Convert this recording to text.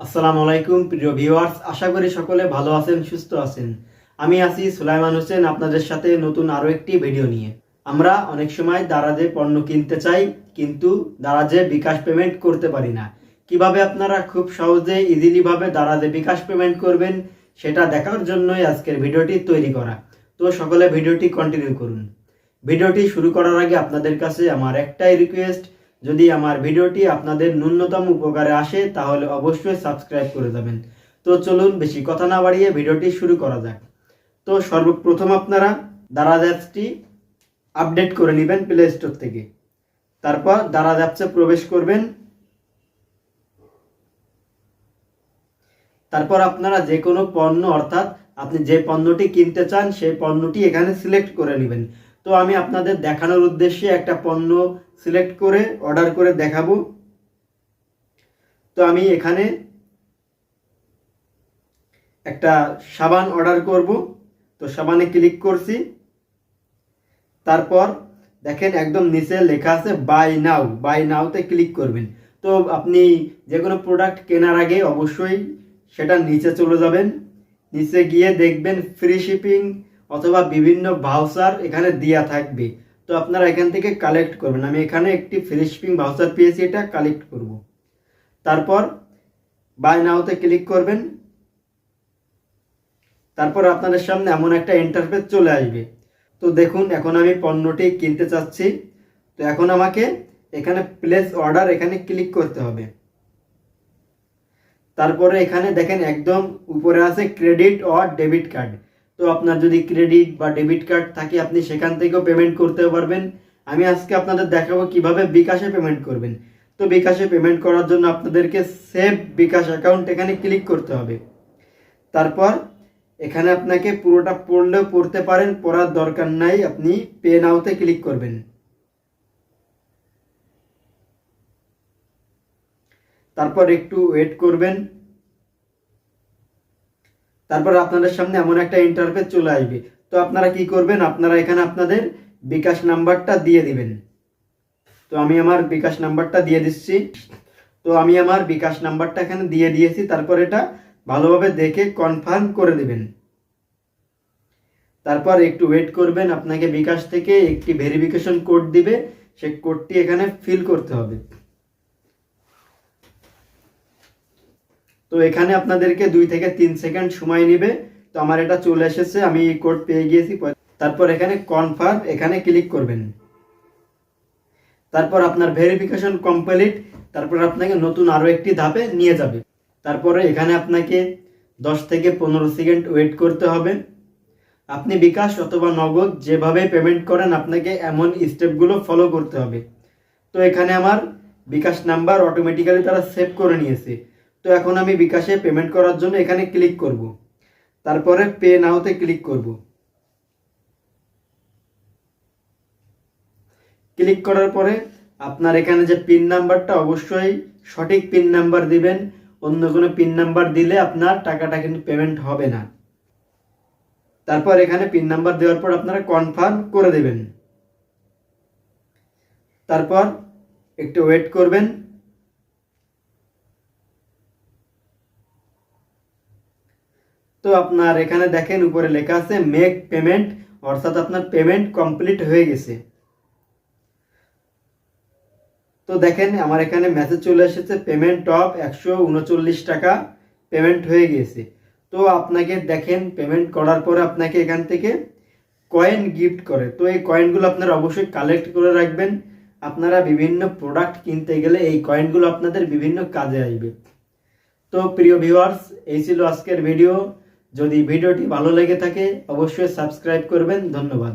আসসালামু আলাইকুম, প্রিয় ভিউয়ার্স আশা করি সকলে ভালো আছেন, সুস্থ আছেন। আমি আছি সুলাইমান হোসেন, আপনাদের সাথে নতুন আরও একটি ভিডিও নিয়ে। আমরা অনেক সময় দারাজে পণ্য কিনতে চাই, কিন্তু দারাজে বিকাশ পেমেন্ট করতে পারি না। কীভাবে আপনারা খুব সহজে ইজিলিভাবে দারাজে বিকাশ পেমেন্ট করবেন, সেটা দেখার জন্যই আজকের ভিডিওটি তৈরি করা। তো সকলে ভিডিওটি কন্টিনিউ করুন। ভিডিওটি শুরু করার আগে আপনাদের কাছে আমার একটাই রিকোয়েস্ট যদি আমার ভিডিওটি আপনাদের ন্যূনতম উপকারে আসে, তাহলে অবশ্যই সাবস্ক্রাইব করে যাবেন তো চলুন, বেশি কথা না বাড়িয়ে ভিডিওটি শুরু করা যাক। তো সর্বপ্রথম আপনারা দারাজ অ্যাপসটি আপডেট করে নেবেন প্লে স্টোর থেকে। তারপর দারাজ অ্যাপসে প্রবেশ করবেন। তারপর আপনারা যে কোনো পণ্য, অর্থাৎ আপনি যে পণ্যটি কিনতে চান, সেই পণ্যটি এখানে সিলেক্ট করে নেবেন। তো আমি আপনাদের দেখানোর উদ্দেশ্যে একটা পণ্য সিলেক্ট করে অর্ডার করে দেখাবো। তো আমি এখানে একটা সাবান অর্ডার করব। তো সাবানে ক্লিক করছি। তারপর দেখেন একদম নিচে লেখা আছে বাই নাও, বাই নাওতে ক্লিক করবেন। তো আপনি যে কোনো প্রোডাক্ট কেনার আগে অবশ্যই সেটা নিচে চলে যাবেন। নিচে গিয়ে দেখবেন ফ্রি শিপিং অথবা বিভিন্ন ভাউচার এখানে দেওয়া থাকবে। তো আপনারা এখান থেকে কালেক্ট করবেন। আমি এখানে একটি ফ্রি শিপিং ভাউচার পেয়েছি, এটা কালেক্ট করব। তারপর বাই নাওতে ক্লিক করবেন। তারপর আপনাদের সামনে এমন একটা ইন্টারফেস চলে আসবে। তো দেখুন, এখন আমি পণ্যটি কিনতে চাচ্ছি। তো এখন আমাকে এখানে প্লেস অর্ডার এখানে ক্লিক করতে হবে। তারপরে এখানে দেখেন একদম উপরে আছে ক্রেডিট অর ডেবিট কার্ড তো আপনার যদি ক্রেডিট বা ডেবিট কার্ড থাকে, আপনি সেখান থেকেও পেমেন্ট করতে পারবেন। আমি আজকে আপনাদের দেখাবো কীভাবে বিকাশে পেমেন্ট করবেন। তো বিকাশে পেমেন্ট করার জন্য আপনাদেরকে সেভ বিকাশ অ্যাকাউন্ট এখানে ক্লিক করতে হবে। তারপর এখানে আপনাকে পুরোটা পড়লেও পড়তে পারেন, পড়ার দরকার নাই, আপনি পে নাওতে ক্লিক করবেন। তারপর একটু ওয়েট করবেন। তারপর আপনাদের সামনে এমন একটা ইন্টারফেস চলে আসবে। তো আপনারা কি করবেন? আপনারা এখানে আপনাদের বিকাশ নাম্বারটা দিয়ে দিবেন। তো আমি আমার বিকাশ নাম্বারটা দিয়ে দিচ্ছি। তো আমি আমার বিকাশ নাম্বারটা এখানে দিয়ে দিয়েছি। তারপর এটা ভালোভাবে দেখে কনফার্ম করে দিবেন। তারপর একটু ওয়েট করবেন। আপনাকে বিকাশ থেকে একটি ভেরিফিকেশন কোড দিবে। সেই কোডটি এখানে ফিল করতে হবে। তো এখানে আপনাদেরকে দুই থেকে তিন সেকেন্ড সময় নেবে। তো আমার এটা চলে এসেছে, আমি কোড পেয়ে গিয়েছি। তারপর এখানে কনফার্ম এখানে ক্লিক করবেন। তারপর আপনার ভেরিফিকেশন কমপ্লিট তারপর আপনাকে নতুন আরও একটি ধাপে নিয়ে যাবে। তারপরে এখানে আপনাকে দশ থেকে পনেরো সেকেন্ড ওয়েট করতে হবে। আপনি বিকাশ অথবা নগদ যেভাবে পেমেন্ট করেন, আপনাকে এমন স্টেপগুলো ফলো করতে হবে। তো এখানে আমার বিকাশ নাম্বার অটোমেটিক্যালি তারা সেভ করে নিয়েছে। তো এখন আমি বিকাশে পেমেন্ট করার জন্য এখানে ক্লিক করব। তারপরে পে নাওতে ক্লিক করব। ক্লিক করার পরে আপনার এখানে যে পিন নাম্বারটা অবশ্যই সঠিক পিন নাম্বার দিবেন, অন্য কোনো পিন নাম্বার দিলে আপনার টাকাটা কিন্তু পেমেন্ট হবে না। তারপর এখানে পিন নাম্বার দেওয়ার পর আপনারা কনফার্ম করে দেবেন। তারপর একটু ওয়েট করবেন। তো আপনার এখানে দেখেন, উপরে লেখা আছে মেক পেমেন্ট অর্থাৎ আপনার পেমেন্ট কমপ্লিট হয়ে গেছে। তো দেখেন, আমার এখানে মেসেজ চলে এসেছে পেমেন্ট অফ একশো উনচল্লিশ টাকা পেমেন্ট হয়ে গিয়েছে তো আপনাকে দেখেন পেমেন্ট করার পরে আপনাকে এখান থেকে কয়েন গিফট করে। তো এই কয়েনগুলো আপনারা অবশ্যই কালেক্ট করে রাখবেন। আপনারা বিভিন্ন প্রোডাক্ট কিনতে গেলে এই কয়েনগুলো আপনাদের বিভিন্ন কাজে আসবে। তো প্রিয় ভিউয়ার্স এই ছিল আজকের ভিডিও যদি ভিডিওটি ভালো লেগে থাকে অবশ্যই সাবস্ক্রাইব করবেন। ধন্যবাদ।